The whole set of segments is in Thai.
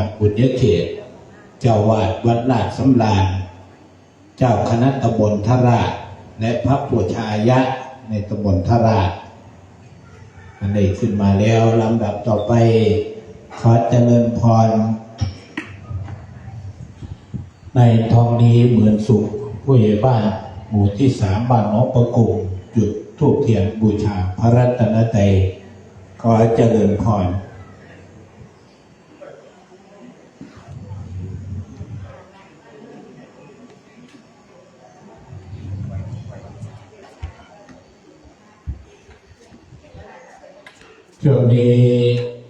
รบุญยเขต เจ้าวาดวัดลาดสำราญ เจ้าคณะตำบลทราช และพระปูชายะในตำบลทราชอันนี้ขึ้นมาแล้วลำดับต่อไป ขอเจริญพร ในทองดีเหมือนสุขผู้ใหญ่บ้านหมู่ที่สามบ้านน้องประกุงจุดทูบเทียนบูชาพระรัตนตรัยขอเจริญพร ช่วงนี้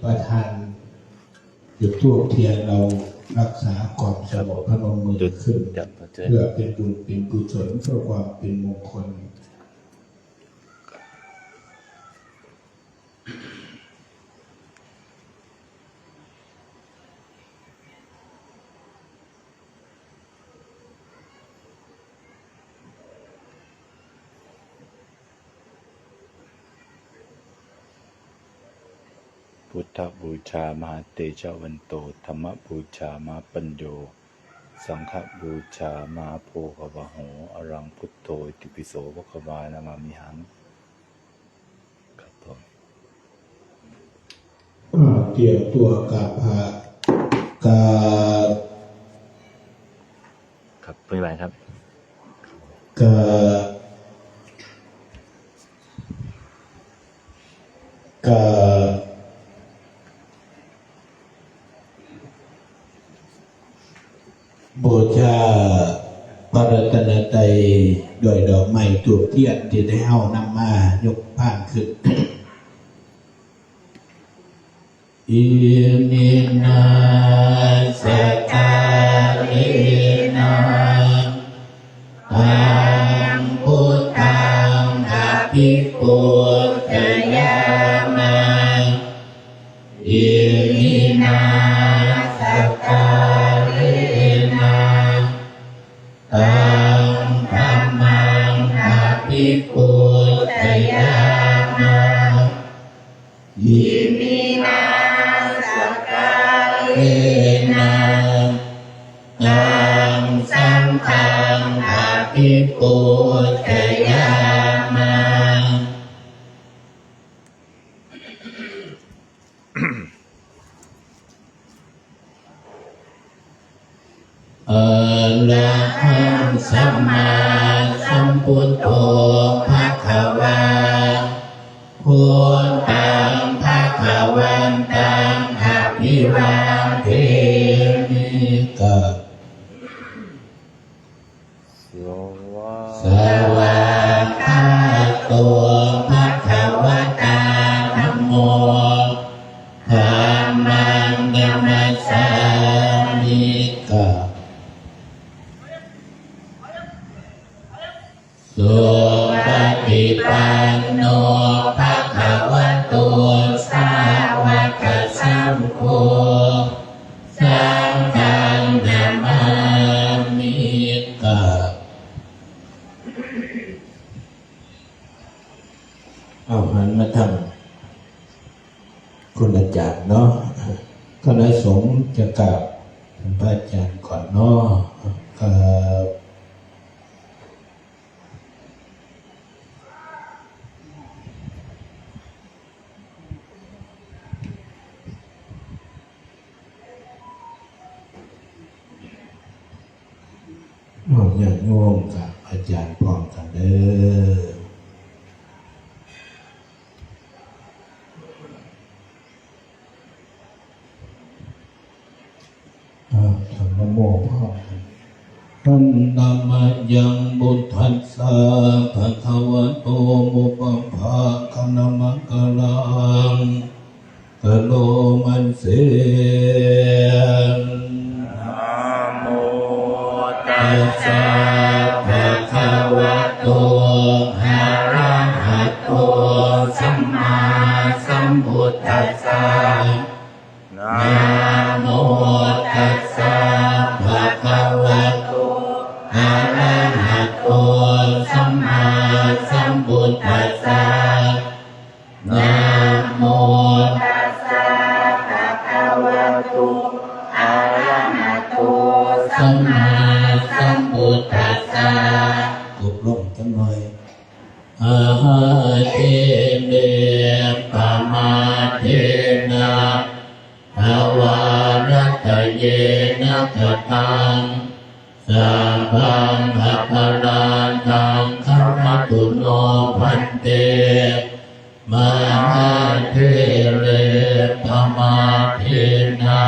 ประธานหยุดทูบเทียนเรารักษาความสงบพนมมือจุดขึ้นจับประเจเพื่อเป็นบุญเป็นกุศลเพื่อความเป็นมงคล พุทธบูชามหาเตชะวันโต ธรรมบูชามาปัญโย สังฆบูชามาโพกวะโห อรังพุทโธอิติปิโสภควานามามิหัง ครับผมอ่าเตรียมตัวกับกับ ครับไม่เป็นไรครับ กับกับ บูชาพระรัตนตรัยด้วยดอกไม้ถูกเทียนที่ได้เอานำมายกผ่านขึ้นอิมินาสกา ระหังสัมมาสัมพุทโธภะคะวาพุทธังภะคะวันตังอภิวาเทมิกะ เอาหันมาทำคุณอาจารย์เนาะคณะสงฆ์จะกราบท่านพระอาจารย์ก่อนเนาะกับเอาอย่างโยมกับอาจารย์พร้อมกันเด้อ อ่าธรรมโมพ่อท่านนามยังบุตทัสสะภะคะวะโตมุปัมภะคะนามังกลังกะ โลมันเสียนนะโมตัตัสสสะ งขมตุโนพันเตมหาเทเรปะมาเทนะ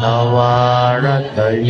ทวารัตเย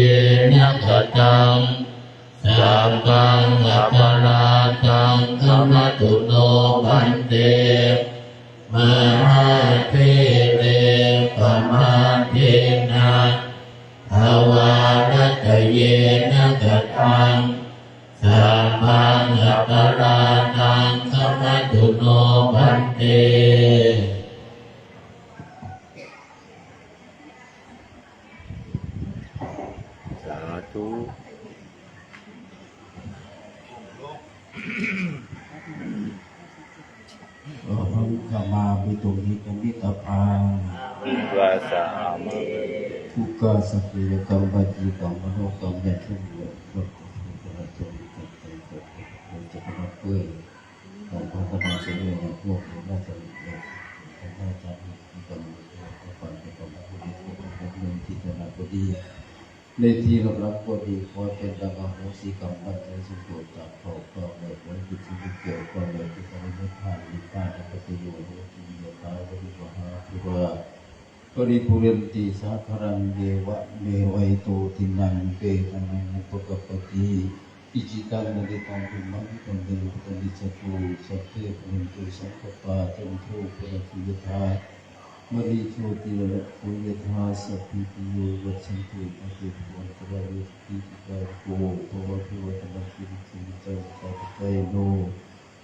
ามะทุกขสัพเพกัมปัจจิกัมมโนกัมยันทุกเรื่งทุกข์ทุกข์ทุกข์ทุกข์ทุกข์ทุกข์ทุกข์จะเป็นเพื่อนของพระธรรมเสด็จในพวกน่าจะมีของพระอาจารมีกำลังของความเป็นของพระพุทธเจ้าของเมืองที่ถนัดก็ดีในที่รับรับก็ดีขอเป็นดังอโหสิกรรมบันเทิงสุขโปรดจากเขาก็เลยผลจิตที่เกี่ยวก็เลยที่จะไม่ผ่านดิพานและปฏิโยชน์ที่มีตายก็ดีกว่าหาที่ว่า ปริปุเรนติสาคารังเดวะเมวัยโตทินังเปตนังอุปกปปติอิจิตั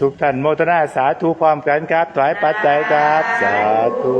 ทุกท่านโมทนาสาธุพร้อมกันครับถวายปัจจัยครับ สาธุ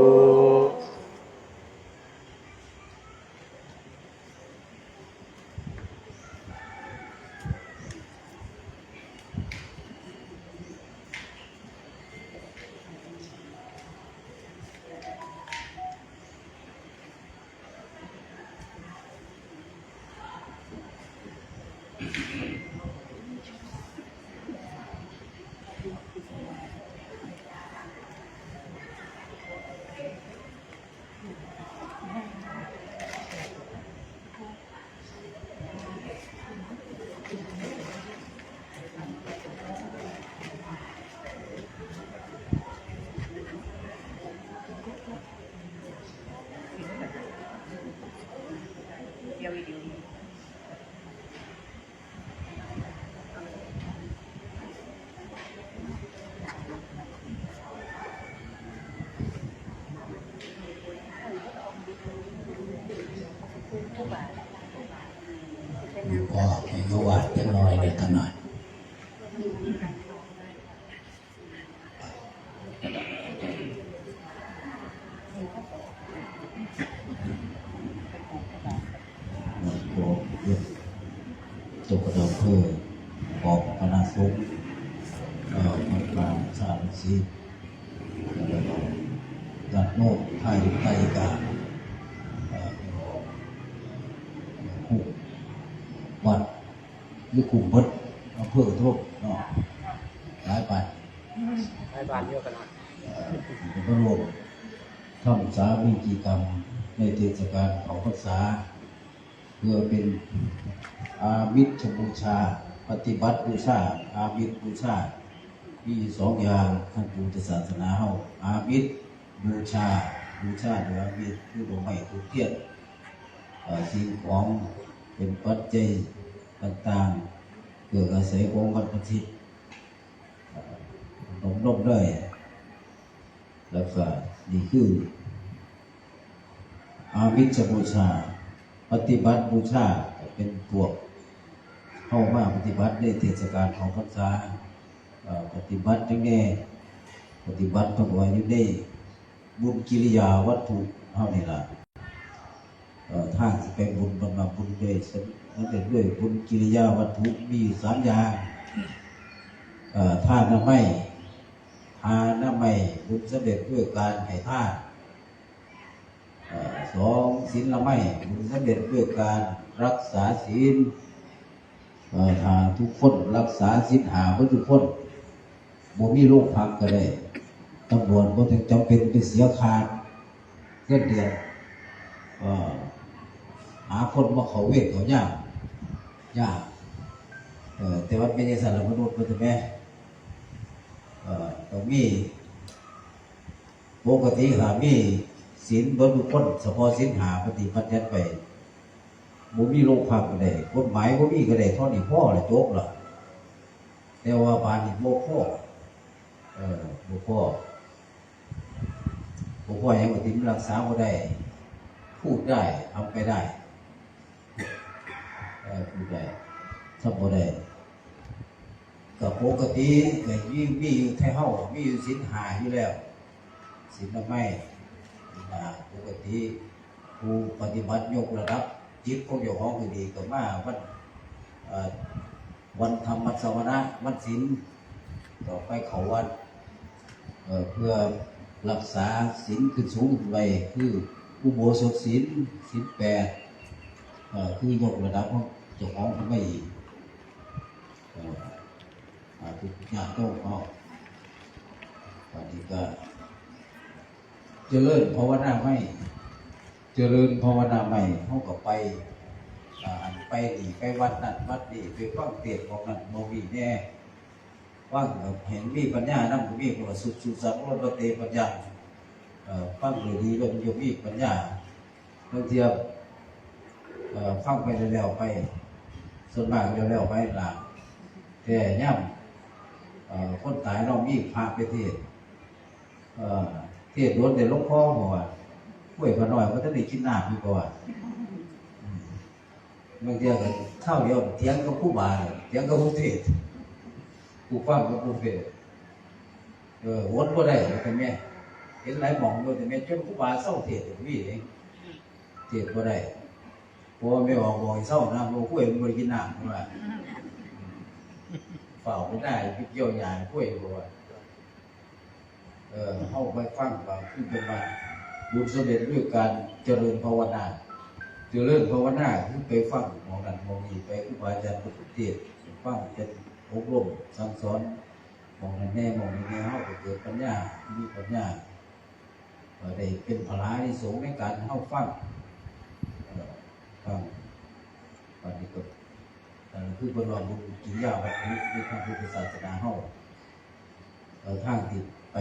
เดี๋ยววิดีโอ อยู่ก็ให้เขาวาดจังน้อยเด็กกันหน่อย หมดโกเยอะตกกระดองเพื่อบอกคณะสงฆ์เอ่อมันกลางสามสีดัด โน้ตไทยไทยกาเอ่อคุกวัดหรือคุมเบิดอำเภอทุกเนาะหลายไปหลายบาทเยอะกันนะก็รวมทำสามีจีกรรมในเทศกาลของพรรษา เพื่อเป็นอามิตบูชา ปฏิบัติบูชาอามิตบูชาที่สองอย่างทางพุทธศาสนาเฮาอามิตบูชา บูชาโดยอามิตคือดอกไม้ทูบเทียนสิ่งของเป็นปัจจัยต่างๆเกิดอาศัยของบรรพชิตเอ่อนมนมด้ แล้วก็นี่คือ อามิชบูชา ปฏิบัติบูชาเป็นพวกเข้ามาปฏิบัติในเทศกาลของพรรษาปฏิบัติจังแน่ปฏิบัติต้องไว้อยู่ใน บุญกิริยาวัตถุเท่านี้ล่ะเอ่างที่ไปบุญบรรมาบุญด้วยสำนั่นเป็นด้วยบุญกิริยาวัตถุมีสามอย่างเอ่านน้ำไม่ทานน้ำไม่บุญสำเร็จด้วยการให้ท่านสองศีลละไม่บุญสำเร็จด้วยการรักษาศีลทุกคนรักษาศีลหาทุกคนบ่มีโรคพักก็ได้ ตำรวจบ่ถึงจำเป็นไปเสียคานเงินเดือนหาคนมาเขาเวทเขายากยากแต่ว่าเป็นยังสารมนุษย์ก็จะแม่เอ่อต้องมีปกติหามีศีลบทุกคนเฉพาะศีลหาปฏิบัติยัดไปบ่มีโรคภัยก็ได้กฎหมายบ่มีก็ได้ท่านี้พ่อละจบละแต่ว่าบานนี่บ่พ่อเออบ่พ่อ บ่พ่าอหยังก็ติมรักษาบ่ได้ พูดได้ทำไปได้เออพูดได้ทำบ่ได้ก็ปกติก็มีมีอยู่แท้เฮามีอยู่ศีลหาอยู่แล้วศีละไม่นะปกติผู้ปฏิบัติยกระดับจิตของเจ้าของก็ดีก็มาวันวันธรรมสวนะวันศีลต่อไปเขาวันเพื่อ รักษาศีลขึ้นสูงขึ้นไปคือผู้โบสถศีลศีลแปดคือยกระดับของเจ้าของไปอีกเอ่าทุกอย่างต้องเอาปฏิบัติเจริญภาวนาไม่ เจริญภาวนาไม่เขาก็ไปอ่าอันไปดีไปวัดนั่นวัดนี่ไปฟังเทศน์ของนั่นโมวีแน่ ฟังก็เห็นมีปัญญานั่งมีก็ว่าสุดสุดสังรตเตปัญญาฟังเลยดีลมันจะมีปัญญาบางทีฟังไปแล้วๆไปส่วนมากแล้วๆไปหลังแต่ย่ำคนตายเรามีพาไปเทศเทศโดนแต่ลวงพ่อบอกว่าป่วยพน่อยก็ต้องได้กินน้ำดีกว่าบางทีก็ข้าเดียวเถียงกับผู้บาเลยเถียงกับผู้เทศ ผู้ฟังกับผู้เทศเออวนก็ได้แต่แม่เห็นหลายหมองอยู่แต่แม่จนผู้บาเศร้าเทศแต่พี่เองเทศก็ได้พราะว่าไม่ออกบอยเศร้านะเพราะป่วยมันบ่ได้กินน้ำใช่ไหมเฝ้าไม่ได้ไปเกี่ยวหยาป่วยบ่ว่าเออเข้าไปฟังว่าคือเป็นว่าบุญสำเร็จด้วยการเจริญภาวนาเจริญภาวนาคือไปฟังมองนั้นมองนี้ไปครูบาอาจารย์ประเทศฟังเป็น อบรมสั่งสอนมองนั้นแน่มองในแน่เฮาเกิดปัญญามีปัญญาได้เป็นพลาที่สงในการเฮาฟังฟังปฏิบัตินั่คือเป็นว่าบุญกิริยาวัตถุในทางพุทธศาสนาเฮาทางที่ไป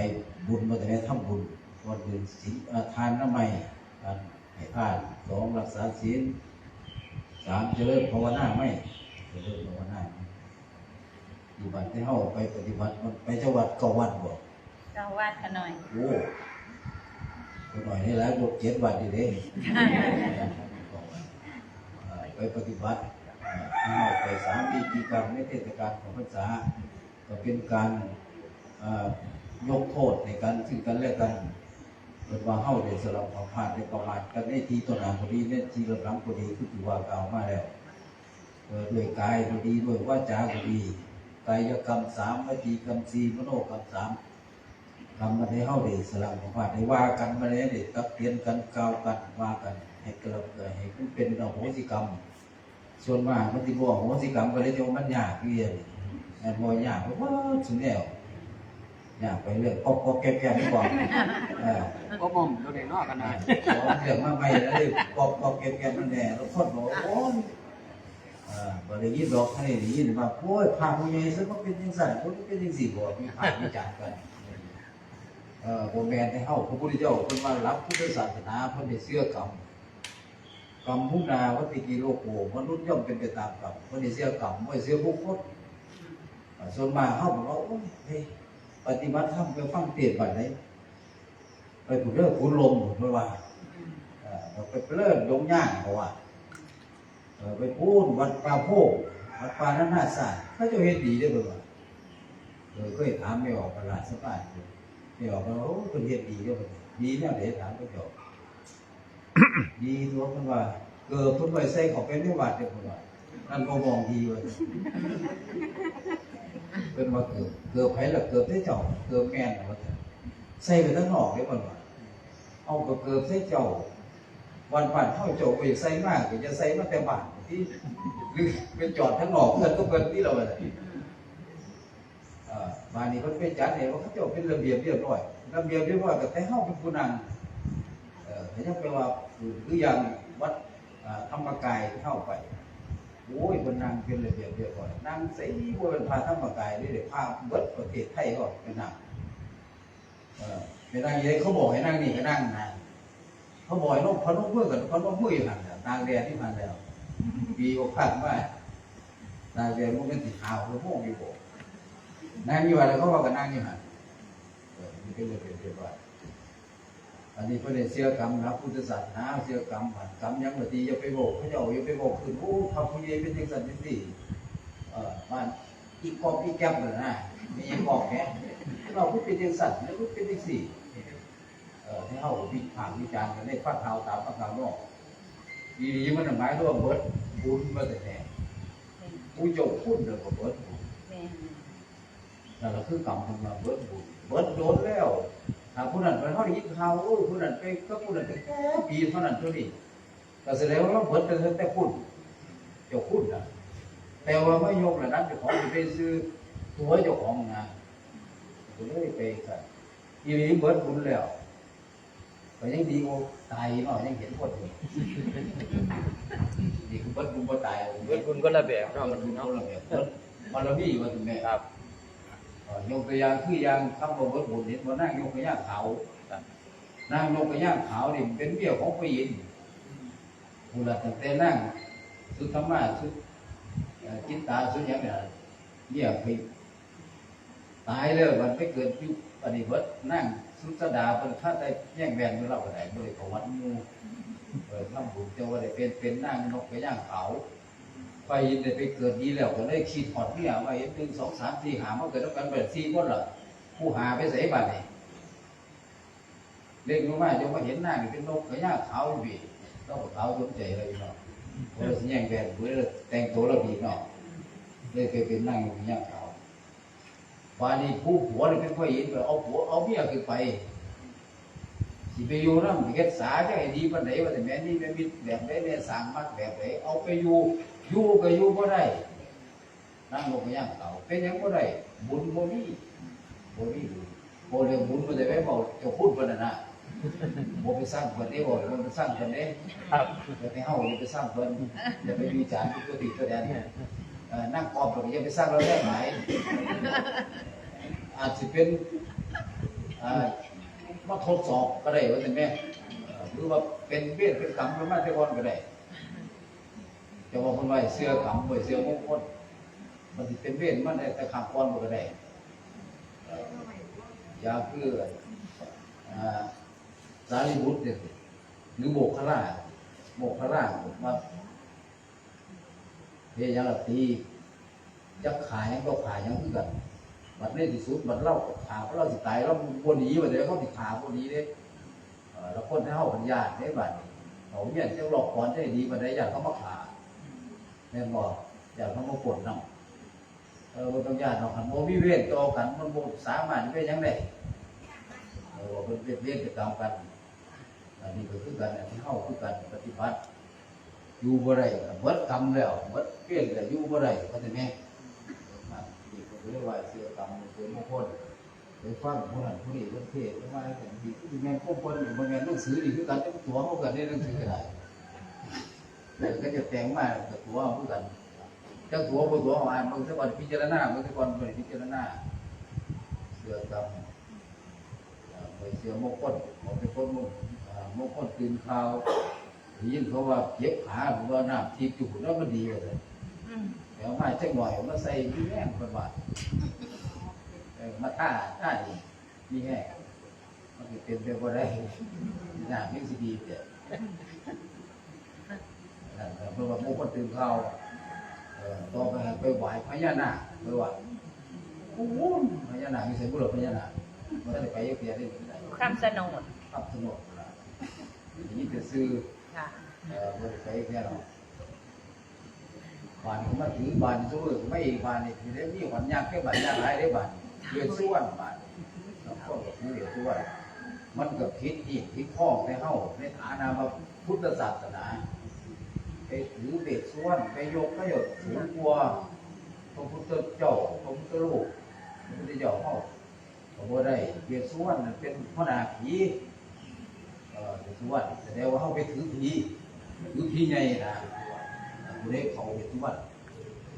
บุญมาแต่แม่ทำบุญวันเป็นศีลเอ่อทานน้ำไม่การให้ทานสองรักษาศีลสามเจริญภาวนาไม่เจริญภาวนาไม่ อยู่บัดที่เฮาไปปฏิบัติมันไปจังหวัดเกาวันบ่เจ้าวาดกันหน่อย โอ้ตัวหน่อยนี่แหล้วบวกเจ็ดวันดีเด้เอ่อไปปฏิบัติเอ่อเฮาไปสามปีกีกรรมในเทศกาลของพรรษา ก็เป็นการเอ่อยกโทษในการซึ่งกันและกันเป็นว่าเฮาได้สลับความพลาดได้ประมาทกันในทีต้นหน้าพอดีในทีหลังพอดีคือถือว่ากล่าวมาแล้ว เอ่อด้วยกายก็ดีด้วยวาจาก็ดี กายกรรมสามวจีกรรมสี่มโนกรรมสามทำมาได้เฮาได้สลับความพลาดได้ว่ากันมาแล้วได้ตักเตือนกันกล่าวกันว่ากัน ให้เกิดให้มันเป็นอโหสิกรรม ส่วนมากมันสิบ่อโหสิกรรมก็เลยจะว่ามันยากเรียนแม่นบ่ยากเพราะว่าสุดแล้วเอยากไปเรื่องก็ก็แก้แก้ก่อนเออก็มอมเราเด็กนอกกันนะขอเรื่องมาใหม่แล้วเลยก็ก็แก้แก้มันแน่แล้วคนบอกโอ้ ยเออบ่ได้ยินดอกให้ได้ยินว่าโอ้ยพาผู้ใหญ่ซะมันเป็นจังซั่นคนเป็นจังซี่บ่มีภาพวิจารณ์กันเออบ่แม่นให้เฮาพระพุทธเจ้าเพิ่นว่ารับพุทธศาสนาเพิ่นได้เชื่อกรรมกรรมมุนาวัตติกิโลโกมนุษย์ย่อมเป็นไปตามกรรมคนที่เสียกรรมไม่เสียบุคคลอ่าส่วนมากเขาบอกว่าโอ้ยเฮ้ยปฏิบัติธรรมไปฟังเทศน์บัดไหนไปผูกเลิกคุณลมเพราะว่าเอ่อเราไปเลิกยงย่างเพราะว่าเอ่อ ไปพูดวัดป่าโพกวัดป่านานาศาสตร์เขาจะเห็นดีได้อเปล่าเออก็เห็นถามไม่ออกประหลาดสักบาทไม่ออกว่าโอ้คนเห็นดีได้อเปล่าดีเนี่ยเดี๋ยวถามก็จบดีตัวเพิ่นว่าเกิดเพิ่นไว้ใส่เขาเป็นนิวัดเด้อเพิ่นว่านั่นบ่มองดีเว้ยเพิ่นว่าเกิดเกิดไผล่ะเกิดได้เจ้าเกิดแม่นน่ะว่าซั่นใส่ไปทั้งนอกเด้อเพิ่นว่าเอาก็เกิดได้เจ้า วันผ่านเฮาเจ้าไปใส่มากก็จะใส่มาแต่บานที่หรือไปจอดทั้งนอกเพิ่อนก็เพิ่อนที่เราว่าซั่นเอ่อบ้านนี้เพิ่นไปจัดให้ว่าเขาจ้าเป็นระเบียบเรียบร้อยระเบียบเรียบร้อยก็แต่เฮาเป็นผู้นั่งเออเห็นยังไปว่าหรือยังวัดธรรมกายเข้าไปโอ้ยคนนั่งเป็นระเบียบเรียบร้อยนั่งใส่ว่าเป็นพาธรรมกายนี่เดี๋ยวพาเบิดประเทศไทยก็เป็นนั่งเออไปนั่งอยัยเขาบอกให้นั่งนี่ก็นั่งนะ เขาบ่อกให้ลงพนมมือกันพนมมืออยู่หันน่ะนางเรียนที่พันแล้วปีกว่าพันว่านางเรียนมันเป็นสีขาวหรือพวกอยู่บ่นั่งอยู่อะไรเขาบอกกันนั่งอยู่หันเออมันเป็นเรียบร้อยอันนี้เพื่อนเสียกรรมนะพุทธศาสนาเสียกรรมผ่านกรรมยังบดีอย่าไปโบกเขาเจ้าอย่าไปโบกขึ้นโอ้ทำผู้ใหญ่เป็นจังสันจังสี่เอ่อบ้านอีกกอบอีกแก้มเลยนะมีอีกอบแค่เราพูดเป็นจังสันแล้วพูดเป็นจังสี่ ให้เขาวิพากษ์วิจารณ์กันได้ฟังข่าวตามฟังข่าวนอกอีหลีมันหมายร่วมเบิดบุญมาแต่แท้ผู้เจ้าพูดเลยก็เบิดบุญแม่นั่นแหละคือกรรมของเราเบิดบุญเบิดโดนแล้วถ้าผู้นั้นไปเขาได้ยินข่าวโอ้ยผู้นั้นไปก็ผู้นั้นไปแค่ปีเท่านั้นเท่านี้ก็แสดงว่าเราเบิดแต่แต่พูดเจ้าพูดนะแต่ว่าไม่ยกระดับเจ้าของจะไปซื้อตัวเจ้าของนะก็เลยไปกันอีหลีเบิดบุญแล้ว ก็ยังดีกว่าตายเนาะยังเห็นคนอยู่ดีคือเบิดบุญบ่ตายเบิเบิดดบุญก็ระเบียบเนาะเนาะมัมันนบุญเนาะคนละแบบเบิดบารมีว่าถึงแม่ครับเอ่อยกตัวอย่างคืออย่างคำว่าเบิดบุญเห็นว่านั่งยกกระย่างขาวครับนั่งยกกระย่างขาวนี่เป็นเบี้ยของพระอินทร์บุรุษตั้งแต่นั่งสุดธรรมะสุดเอ่อจิตตาสุดหยังเนี่ยเบี้ยไป ตายแล้วมันไปเกิดยุคปฏิบัตินั่งสุสดาเป็นข้าได้แย่งแบ่งเราก็ได้บริขวัญมูเออทำบุญแต่ว่าได้เป็นเป็นนั่งนกกระย่างเขาไปได้ไปเกิดดีแล้วก็เลยคิดหอดเนี่ยว่าเห็นหนึ่งสองสามสี่หามาเกิดแล้วกันเปิดสี่คนละผู้หาไปใส่บัตรนี่เล่นลงมาจนมาเห็นหน้านี่เป็นนกกระย่างขาวบีเราก็ขาวสนใจเลยเนาะเราแย่งแบนเพื่อแต่งตัวเราดีเนาะเลยไปเป็นนั่งอยู่กระยางขาว วันนี้ผู้ผัวนี่เป็นผู้หญิงไปเอาผัวเอาเมียขึ้นไปสิไปอยู่นั่นเฮ็ดสาจะให้ดีปานไหนว่าแต่แม่นี่แม่มิตรแบบไหนแม่สร้างมักแบบไหนเอาไปอยู่อยู่ก็อยู่บ่ได้นั่งลงก็ย่างเขาเป็นหยังบ่ได้ บุญบ่มีบ่มีบุญบ่เรื่องบุญบ่ได้ไปบอกเจ้าพูดบ่นั่นน่ะบ่ไปสร้างเพิ่นได้บ่บ่ไปสร้างเพิ่นเด้ครับอย่าไปเฮาอย่าไปสร้างเพิ่นอย่าไปวิจารณ์ตัวติตัวแดนเอ่อ นั่งกอบแล้วก็ย่าไปสร้างเราได้ไหมอาจสิเป็นมาทดสอบก็ได้ว่าแต่แม่หรือว่าเป็นเวทเป็นกรรมมาแต่ก่อนก็ได้จะว่าคนไว้เสื้อกำไว้เสื้อมงคลมันสิเป็นเวรมันได้แต่ขับก้อนมันก็ได้เอ่อยาเพื่อสารีบุตรเนี่ยหรือโบกขล่าโบกขล่ามา เฮียยังละตีจะขายยังก็ขายยังคือกันบัดนี้ที่สุดบัดเล่าขาเพราะเราสิตายเราบนหนีมาเดี๋ยวเขาสิขาบนหนีเด้เอ่อแล้วคนที่เขาปัญญาได้บัดเขาเนี่ยจะหลอกก่อนได้ดีบัดได้อยากเขามาขาแม่บอกอยากเขามาปวดน้ำเออบ่ต้องญาเนาะคันโมมีเวรต่อกันมันบ่สามารถเป็นยังได้เออว่าเป็นเวรเป็นกรรมกันอันนี้ก็คือกันอันที่เฮาคือกันปฏิบัติ อยู่บ่ได้เบิดกรรมแล้วเบิดเปลี่ยนแล้วอยู่บ่ได้เข้าใจไหมมาอีกก็เรียกว่าเสือกรรมเสือมงคลไปฟังผู้นั้นผู้นี้เพิ่นเทศน์ว่าแต่ดีที่แม่นพวกคนอยู่บ่แม่นหนังสือนี่คือกันจะตัวเฮากันได้หนังสือก็ได้แล้วก็จะแต่งมาก็ตัวเฮาคือกันจักตัวบ่ตัวเฮาอ่านบางทีก่อนพิจารณาบางทีก่อนบ่ได้พิจารณาเสือกรรมไปเสือมงคลบ่เป็นคนมงอ่ามงคลตื่นข่าว ยินเขาว่าเจ็บขาหรือว่าน้ำทิพย์อยู่แล้วมันดีว่าซั่นอืมเดี๋ยวมาจักหน่อยเอามาใส่ที่แม่งเป็นว่าเออมาท่าท่าอีกนี่แง่มันจะเป็นไปบ่ได้หน้าไม่สิดีเด้อนั่นแหละเพราะว่าหมุคนตื่นเขาเออต่อไปให้ไปไหว้พญานาคไปไหว้โอ้โหพญานาคมีเสียงบุรุษพญานาคมันจะไปเยอะแยะได้ยังไงคำสนดขับสนุกนะนี่จะซื้อ ค่ะเออบริษัทแค่เราบานเขามาถือบานสู้ไม่บานนี่คือได้มีขวัญยากแค่บานยากหลายได้บานเดือดส่วนบานแล้วก็แบบนี้เดือดส่วนมันก็ผิดอีกผิดข้อในเฮ้าในฐานะว่าพุทธศาสนาไปถือเบ็ดส่วนไปยกก็ยกสูงกว่าพระพุทธเจ้าพระพุทธรูปพระพุทธเจ้าเฮ้าก็บ่ได้เบ็ดส่วนนั่นเป็นพระนาผี เอ่อเดี๋ยวทุกวันแสดงว่าเขาไปถือผีถือผีใหญ่นะผู้ใดเขาเห็นทุกวัน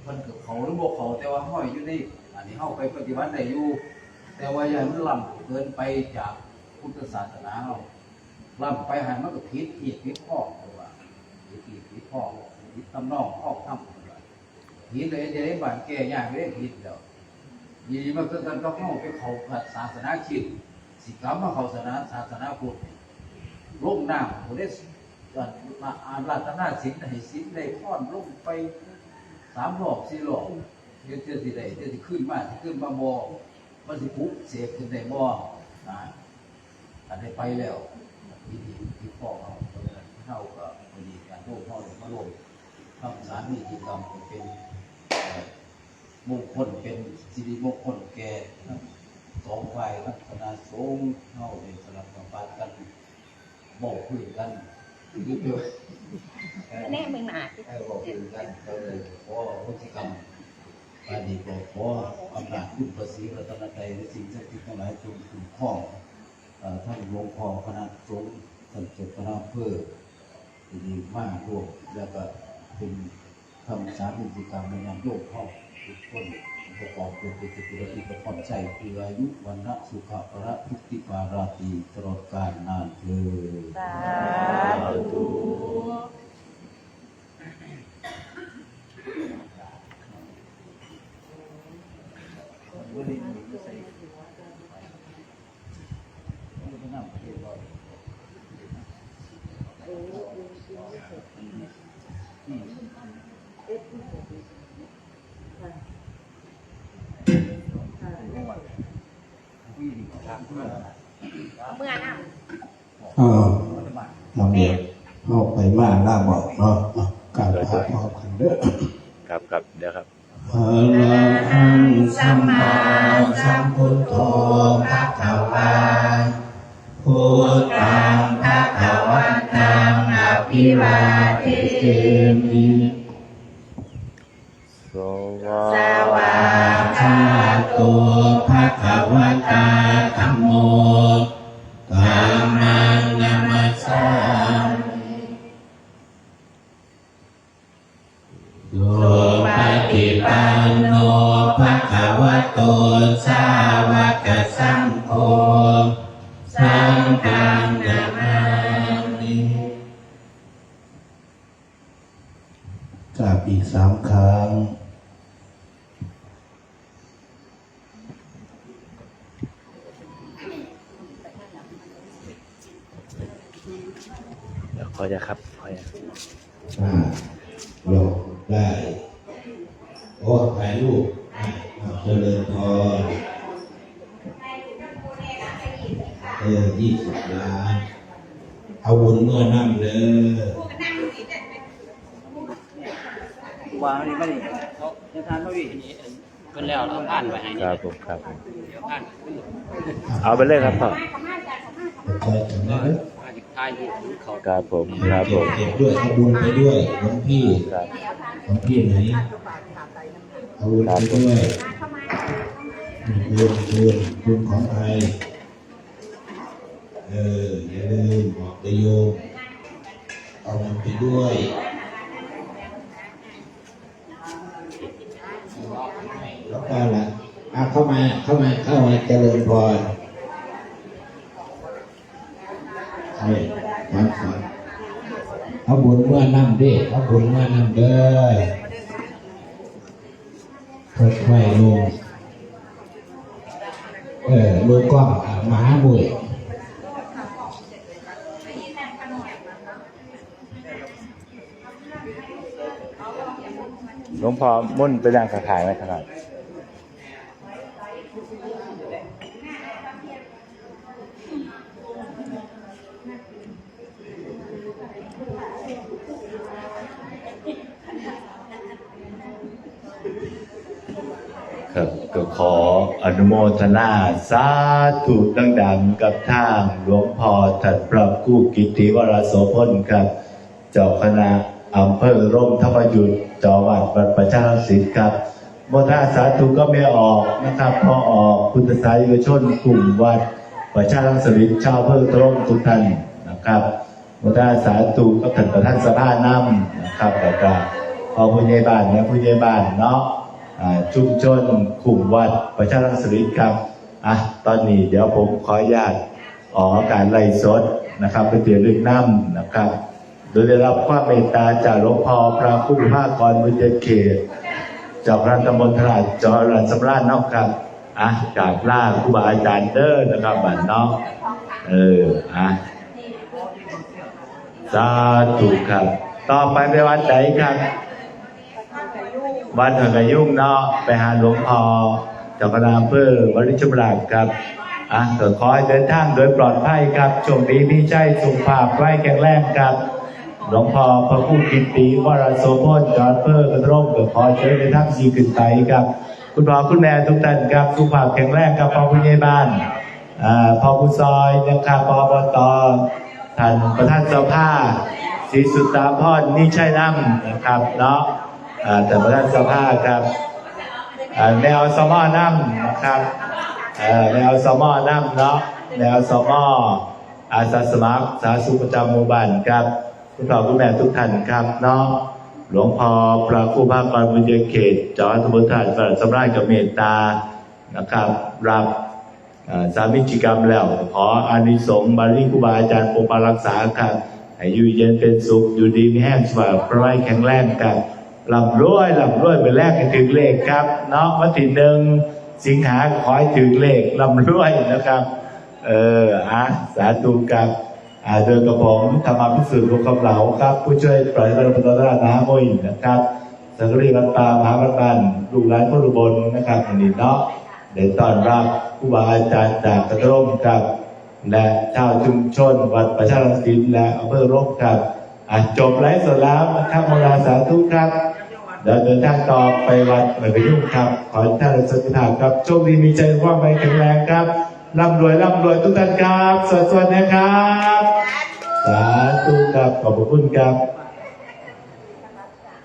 มันเกับเขาหรือบ่เขาแต่ว่าห้อยอยู่ในอันนี้เขาไปปฏิบัติได้อยู่ แต่ว่าอย่ามันล้ำเกินไปจากพุทธศาสนาเราล้ำไปหันมันก็ผิดผิดผิดข้อตัวว่าผิดผิดผิดข้อผิดตำนองข้อทำผิดเลยจะได้บานแก้ยากไม่ได้ผิดแล้วยีมันก็กันก็เข้าไปเขาศาสนาคิดสิกรรมมาเขาศาสนาศาสนาพุทธ ลุ่งน้ำผมได้มาอ่านรัตนาสินให้สินได้ค้อนลงไปสามรอบสี่รอบเดี๋ยวจะสิได้เดี๋ยวจะขึ้นมาสิขึ้นมาบ่มันสิปุ๊บเสกขึ้นได้บ่อ่าอันได้ไปแล้ววิธีที่พ่อเขาเพราะฉะนั้นเท่ากับพอดีการโลกพ่อหลวงพ่อโลกทำสารมีกิจกรรมเป็นมงคลเป็นสิริมงคลแก่สองฝ่ายทั้งคณะสงเท่าในสลับกับปานกัน บอกคุยกันคือเดียวแน่มึงหนาที่ให้บอกคุยกันก็เลยขอพุทธิกรรมปาดีบอกขออำนาจคุณประสีรัตนตรัยและสิ่งศักดิ์สิทธิ์ทั้งหลายจงคุ้มครองเอ่อท่านหลวงพ่อคณะสงฆ์ท่านเจ้าคณะอำเภอที่ดีมากรวมแล้วก็เป็นทำสามกิจกรรมในนามโยกพ่อทุกคน ประกอบด้วยปิติปิติประพรใจคืออายุวันละสุขภระทุกติปาราตีตลอดกาลนานเถิดสาธุ เมื่อน่ะอ้าวทำเดียวเอาไปมาหน้าบอกเนาะเอาการพาพอกันเด้อครับครับเดี๋ยวครับอะระหังสัมมาสัมพุทโธภะคะวาพุทธังภะคะวันตังอภิวาเทมิสวาสวาคาโตภะคะวะตาธัมโม อจะครับขอจะอ่าลงได้โอ้ถ่ายรูปเจริญพรเออยี่สิบล้าน เอาวุญเมื่อนั่งเด้อวางนี่ไม่ด้เขาจะทานเขาอีกเพิ่นแล้วเราผ่านไปให้ครับผมครับผมเอาไปเลยครับพ่อ ใจถึงนะเด้อผ่านทายที่เขาครับผมครับผมเก็บด้วยเอาบุญไปด้วยหลวงพี่ครับหลวงพี่ไหนเอาบุญไปด้วยเข้ามาอลืมลืมลืมของใครเอออย่าลืมบอกนายโยมเอามันไปด้วยแล้วก็ละอะเข้ามาเข้ามาเข้ามาเจริญพร ใช่ขอนขอนเอาบุญเมื่อนั่งดิเอาบุญเมื่อนั่งเด้อค่อยๆลงเออลูกกล้องอะมหาบุยหลวงพ่อมุ่นไปดังขาขายไหมครับ ครับก็ขออนุโมทนาสาธุดังๆกับทางหลวงพ่อถัดพระกู้กิติวรโสพลครับ เจ้าคณะอำเภอร่มธรรมยุทธจาวัดวัดประชาศิษย์ครับโมทนาสาธุก็ไม่ออกนะครับพอออกพุทธศาสนิกชนกลุ่มวัดประชาศิษย์ชาวอำเภอร่มทุกท่านนะครับโมทนาสาธุก็ท่านประธานสภานำนะครับแล้วก็พอผู้ใหญ่บ้านและผู้ใหญ่บ้านเนาะ ชุมชนกลุ่มวัดประชารังสริครับอะตอนนี้เดี๋ยวผมขออนุญาตออกอากาศไล่สดนะครับเป็นเตียลึกน้ำนะครับ โดยได้รับความเมตตาจากหลวงพ่อพระผู้ภาคกรบุญเขตจากพระตำบลตลาดจอรันสำราญนอกครับอะจากล่าครูบาอาจารย์เด้อนะครับบัดเนาะเอออะสาธุครับ ต่อไปไปวัดไหนครับ วัดหังกะยุ่งเนาะไปหาหลวงพ่อเจ้าคณะอำเภอบริชมราชครับอะก็ขอให้เดินทางโดยปลอดภัยครับช่วงนี้พี่ใจสุขภาพไว้แข็งแรงครับหลวงพ่อพระผู้กิตติวรโสพลจอดเพื่อกระร่มก็ขอเชิญในทั้งสีขึ้นไปครับ คุณพ่อคุณแม่ทุกท่านครับสุขภาพแข็งแรงครับพ่อผู้ใหญ่บ้านอ่าพ่อผู้ซอยนะครับพ่อบตท่านประธานสภาศรีสุตตาพรนี่ใช่น้ำนะครับเนาะ แต่ประธานสภาครับอ่าแนวสมอน้ำนะครับเอ่อแนวสมอน้ำเนาะแนวสมออาสาสมัครสาธารณสุขประจำหมู่บ้านครับคุณพ่อคุณแม่ทุกท่านครับเนาะหลวงพ่อพระครูภาคกรบุญเขตจอห์นทบุตรท่านสระสำราญกับเมตตานะครับ รับอาสามิจิกรรมแล้ว ขออานิสงส์บาลีครูบาอาจารย์ปกปักรักษาครับให้อยู่เย็นเป็นสุขอยู่ดีมีแห้งสบายพระไว้แข็งแรงครับ ลำรวยลำรวยไปแรกให้ถึงเลขครับเนาะวันที่หนึ่งสิงหาขอให้ถึงเลขลำรวยนะครับ เอออะสาธุครับอ่าโดยกระผมธรรมพิสุทธิ์บุคคลเหลาครับ ผู้ช่วยปฏิบัติพัฒนานาโมยนะครับสังกรีวัดตามหาวัดบันลูกหลานพระรุบลนะครับอันนี้เนาะเดี๋ยวตอนรับผู้บาอาจารย์จากกระร่มครับ และชาวชุมชน วัดประชารังสิตและอำเภอร่มครับอะจบไลฟ์สดแล้วนะครับโมราสาธุครับ เดี๋ยวเดินทางต่อไปวัดเหมือนไปยุ่งครับ ขอให้ท่านสถิภาพครับโชคดีมีใจว่าไปแข็งแรงครับร่ำรวยร่ำรวยทุกท่านครับสวัสดีนะครับ สาธุครับขอบพระคุณครับ